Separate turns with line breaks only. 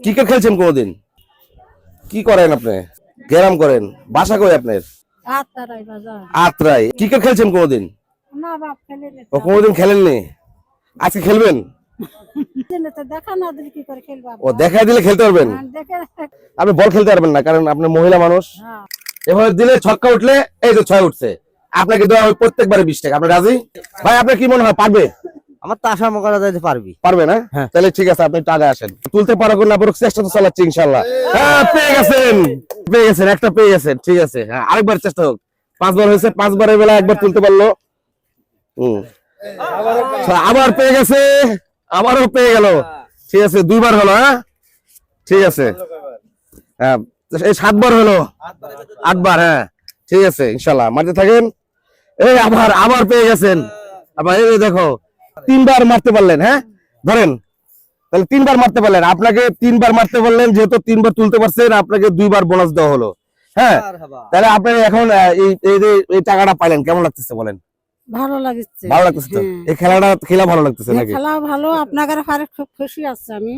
Cricket খেলছেন কোনোদিন? কি করেন আপনি? গ্যারাম করেন? বাসা কই আপনার? আত্রাই। ক্রিকেট খেলছেন কোনোদিন? কোনোদিন খেলেননি? আজকে খেলবেন? ও দেখা দিলে খেলতে পারবেন? আপনি বল খেলতে পারবেন না কারণ আপনি মহিলা মানুষ।
হ্যাঁ।
এভাবে দিলে ছক্কা উঠলে এই তো ছয় উঠছে। আপনাকে দেওয়া হবে প্রত্যেকবারে বিশ টাকা। আপনি রাজি? ভাই আপনার কি মনে হয় পারবে?
আমার তো আশা করা যাইতে পারবি।
পারবে না?
হ্যাঁ।
তাহলে ঠিক আছে আপনি টাকা আসেন। তুলতে পারো না পারো চেষ্টা তো চালাচ্ছি ইনশাল্লাহ হ্যাঁ পেয়ে গেছেন। পেয়ে গেছেন একটা পেয়ে গেছেন। ঠিক আছে হ্যাঁ আরেকবার চেষ্টা হোক। পাঁচবার হয়েছে পাঁচবারের বেলা একবার তুলতে পারল। হুম। আবার পেয়ে গেছে আবারও পেয়ে গেল। ঠিক আছে দুইবার হলো হ্যাঁ? ঠিক আছে। হ্যাঁ এই সাতবার হলো। আটবার হ্যাঁ। ঠিক আছে ইনশাল্লাহ মারতে থাকেন। এই আবার আবার পেয়ে গেছেন। আবার এই দেখো তিনবার মারতে পারলেন হ্যাঁ? ধরেন তাহলে তিনবার মারতে পারলেন। আপনাকে তিনবার মারতে পারলেন যেহেতু তিনবার তুলতে পারছেন আপনাকে দুইবার বোনাস দেওয়া হলো। হ্যাঁ? তাহলে আপনি এখন এই এই যে এই টাকাটা পাইলেন কেমন লাগতেছে বলেন?
ভালো লাগছে।
ভালো লাগতেছে এই খেলাটা খেলা ভালো লাগতেছে
হ্যাঁ,
নাকি?
খেলা ভালো আপনাদের পারে খুব খুশি আছে আমি।